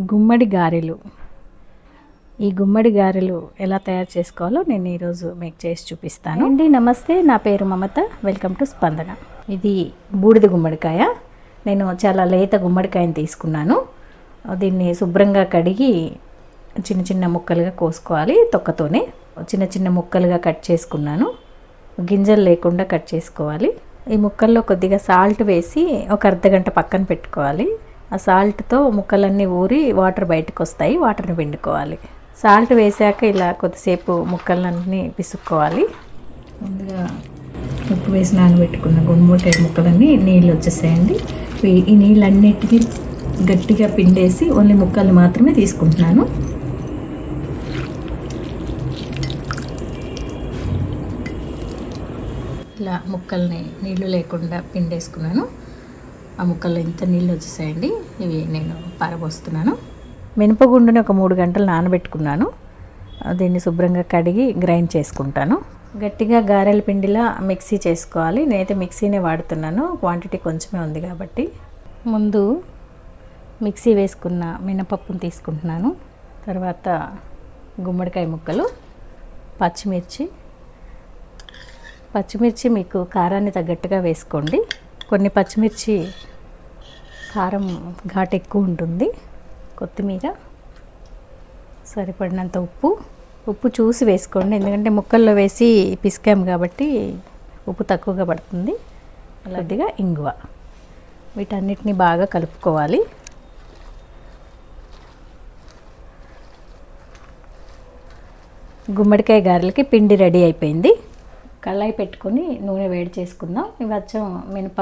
గుమ్మడి గారెలు. ఈ గుమ్మడి గారెలు ఎలా తయారు చేసుకోవాలో నేను ఈరోజు మీకు చేసి చూపిస్తాను. అండి నమస్తే. నా పేరు మమత. వెల్కమ్ టు స్పందన. ఇది బూడిద గుమ్మడికాయ. నేను చాలా లేత గుమ్మడికాయని తీసుకున్నాను. దీన్ని శుభ్రంగా కడిగి చిన్న చిన్న ముక్కలుగా కోసుకోవాలి తొక్కతోనే. చిన్న చిన్న ముక్కలుగా కట్ చేసుకున్నాను. గింజలు లేకుండా కట్ చేసుకోవాలి. ఈ ముక్కల్లో కొద్దిగా సాల్ట్ వేసి ఒక అర్ధ గంట పక్కన పెట్టుకోవాలి. ఆ సాల్ట్తో ముక్కలన్నీ ఊరి వాటర్ బయటకు వస్తాయి వాటర్ని పిండుకోవాలి. సాల్ట్ వేసాక ఇలా కొద్దిసేపు ముక్కలన్నీ పిసుక్కోవాలి. ముందుగా ఉప్పు వేసి నానబెట్టుకున్న గుమ్మడికాయ ముక్కలన్నీ నీళ్ళు వచ్చేసాయండి. ఈ- ఈ గట్టిగా పిండేసి ఓన్లీ ముక్కలు మాత్రమే తీసుకుంటున్నాను. ఇలా ముక్కల్ని నీళ్ళు లేకుండా పిండేసుకున్నాను. ఆ ముక్కల్లో ఇంత నీళ్ళు వచ్చేసాయండి. ఇవి నేను పారబోస్తున్నాను. మినపగుండుని ఒక మూడు గంటలు నానబెట్టుకున్నాను. దీన్ని శుభ్రంగా కడిగి గ్రైండ్ చేసుకుంటాను. గట్టిగా గారెల పిండిలా మిక్సీ చేసుకోవాలి. నేనైతే మిక్సీనే వాడుతున్నాను. క్వాంటిటీ కొంచెమే ఉంది కాబట్టి. ముందు మిక్సీ వేసుకున్న మినపప్పును తీసుకుంటున్నాను. తర్వాత గుమ్మడికాయ ముక్కలు పచ్చిమిర్చి. పచ్చిమిర్చి మీకు కారాన్ని తగ్గట్టుగా వేసుకోండి. కొన్ని పచ్చిమిర్చి కారం ఘాటు ఎక్కువ ఉంటుంది. కొత్తిమీర సరిపడినంత ఉప్పు. ఉప్పు చూసి వేసుకోండి. ఎందుకంటే ముక్కల్లో వేసి పిసికాము కాబట్టి ఉప్పు తక్కువగా పడుతుంది. కొద్దిగా ఇంగువ. వీటన్నిటిని బాగా కలుపుకోవాలి. గుమ్మడికాయ గారెలకి పిండి రెడీ అయిపోయింది. కళాయి పెట్టుకొని నూనె వేడి చేసుకుందాం. ఇవచ్చం వచ్చం మినప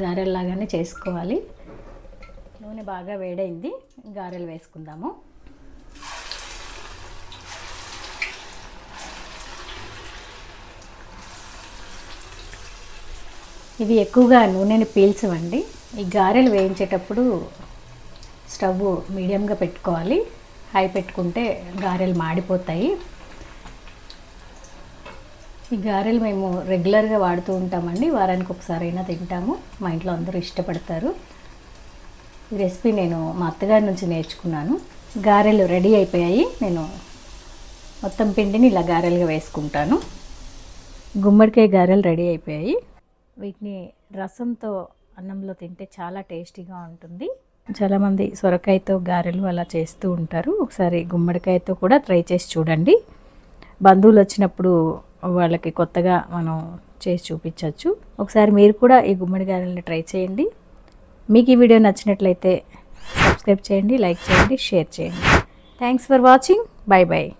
గారెల్లాగానే చేసుకోవాలి. నూనె బాగా వేడైంది గారెలు వేసుకుందాము. ఇవి ఎక్కువగా నూనెని పీల్చవండి. ఈ గారెలు వేయించేటప్పుడు స్టవ్ మీడియంగా పెట్టుకోవాలి. హై పెట్టుకుంటే గారెలు మాడిపోతాయి. ఈ గారెలు మేము రెగ్యులర్గా వాడుతూ ఉంటామండి. వారానికి ఒకసారి అయినా తింటాము. మా ఇంట్లో అందరూ ఇష్టపడతారు. ఈ రెసిపీ నేను మా అత్తగారి నుంచి నేర్చుకున్నాను. గారెలు రెడీ అయిపోయాయి. నేను మొత్తం పిండిని ఇలా గారెలుగా వేసుకుంటాను. గుమ్మడికాయ గారెలు రెడీ అయిపోయాయి. వీటిని రసంతో అన్నంలో తింటే చాలా టేస్టీగా ఉంటుంది. చాలామంది సొరకాయతో గారెలు అలా చేస్తూ ఉంటారు. ఒకసారి గుమ్మడికాయతో కూడా ట్రై చేసి చూడండి. బంధువులు వచ్చినప్పుడు వాళ్ళకి కొత్తగా మనం చేసి చూపించవచ్చు. ఒకసారి మీరు కూడా ఈ గుమ్మడి గారెల్ని ట్రై చేయండి. మీకు ఈ వీడియో నచ్చినట్లయితే సబ్స్క్రైబ్ చేయండి లైక్ చేయండి షేర్ చేయండి. Thanks for watching bye bye